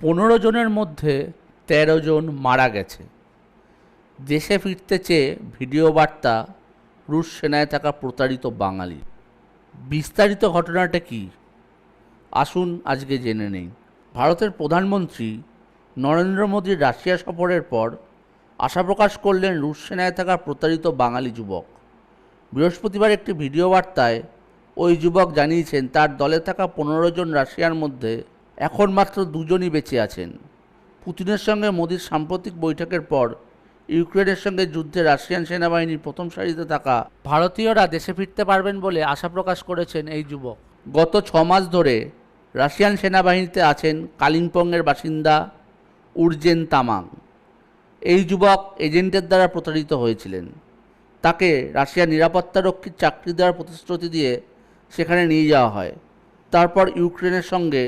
পনেরো জনের মধ্যে তেরো জন মারা গেছে। দেশে ফিরতে চেয়ে ভিডিও বার্তা রুশ সেনায় থাকা প্রতারিত বাঙালি। বিস্তারিত ঘটনাটা কি? আসুন আজকে জেনে নেই। ভারতের প্রধানমন্ত্রী নরেন্দ্র মোদীর রাশিয়া সফরের পর আশা প্রকাশ করলেন রুশ সেনায় থাকা প্রতারিত বাঙালি যুবক। বৃহস্পতিবার একটি ভিডিও বার্তায় ওই যুবক জানিয়েছেন, তার দলে থাকা পনেরো জন রাশিয়ার মধ্যে এখন মাত্র দুজনই বেঁচে আছেন। পুতিনের সঙ্গে মোদির সাম্প্রতিক বৈঠকের পর ইউক্রেনের সঙ্গে যুদ্ধে রাশিয়ান সেনাবাহিনীর প্রথম সারিতে থাকা ভারতীয়রা দেশে ফিরতে পারবেন বলে আশা প্রকাশ করেছেন এই যুবক। গত ছ মাস ধরে রাশিয়ান সেনাবাহিনীতে আছেন কালিম্পংয়ের বাসিন্দা উর্জেন তামাং। এই যুবক এজেন্টের দ্বারা প্রতারিত হয়েছিলেন। তাকে রাশিয়ার নিরাপত্তারক্ষীর চাকরি দেওয়ার প্রতিশ্রুতি দিয়ে সেখানে নিয়ে যাওয়া হয়। তারপর ইউক্রেনের সঙ্গে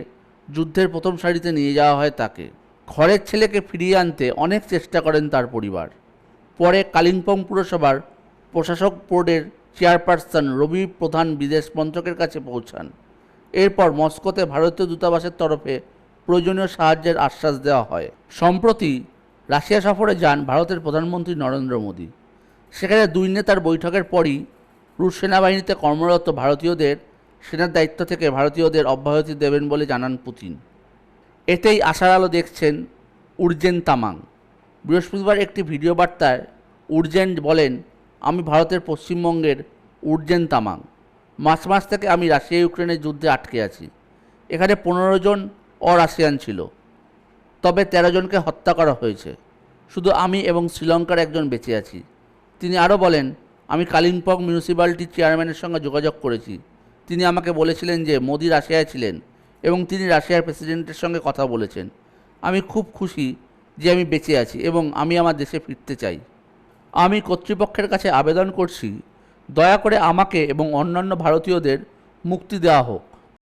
যুদ্ধের প্রথম সারিতে নিয়ে যাওয়া হয় তাকে। ঘরের ছেলেকে ফিরিয়ে আনতে অনেক চেষ্টা করেন তার পরিবার। পরে কালিম্পং পুরসভার প্রশাসক বোর্ডের চেয়ারপারসন রবি প্রধান বিদেশ মন্ত্রকের কাছে পৌঁছান। এরপর মস্কোতে ভারতীয় দূতাবাসের তরফে প্রয়োজনীয় সাহায্যের আশ্বাস দেওয়া হয়। সম্প্রতি রাশিয়া সফরে যান ভারতের প্রধানমন্ত্রী নরেন্দ্র মোদী। সেখানে দুই নেতার বৈঠকের পরই রুশ সেনাবাহিনীতে কর্মরত ভারতীয়দের সেনার দায়িত্ব থেকে ভারতীয়দের অব্যাহতি দেবেন বলে জানান পুতিন। এতেই আশার আলো দেখছেন উর্জেন তামাং। বৃহস্পতিবার একটি ভিডিও বার্তায় উর্জেন বলেন, আমি ভারতের পশ্চিমবঙ্গের উর্জেন তামাং। মার্চ মাস থেকে আমি রাশিয়া, ইউক্রেনের যুদ্ধে আটকে আছি। এখানে পনেরো জন অরাশিয়ান ছিল। তবে তেরো জনকে হত্যা করা হয়েছে। শুধু আমি এবং শ্রীলঙ্কার একজন বেঁচে আছি। তিনি আরও বলেন, আমি কালিম্পং মিউনিসিপ্যালিটির চেয়ারম্যানের সঙ্গে যোগাযোগ করেছি। তিনি আমাকে বলেছিলেন যে মোদি রাশিয়ায় ছিলেন এবং তিনি রাশিয়ার প্রেসিডেন্টের সঙ্গে কথা বলেছেন। আমি খুব খুশি যে আমি বেঁচে আছি এবং আমি আমার দেশে ফিরতে চাই। আমি কর্তৃপক্ষের কাছে আবেদন করছি, দয়া করে আমাকে এবং অন্যান্য ভারতীয়দের মুক্তি দেওয়া হোক।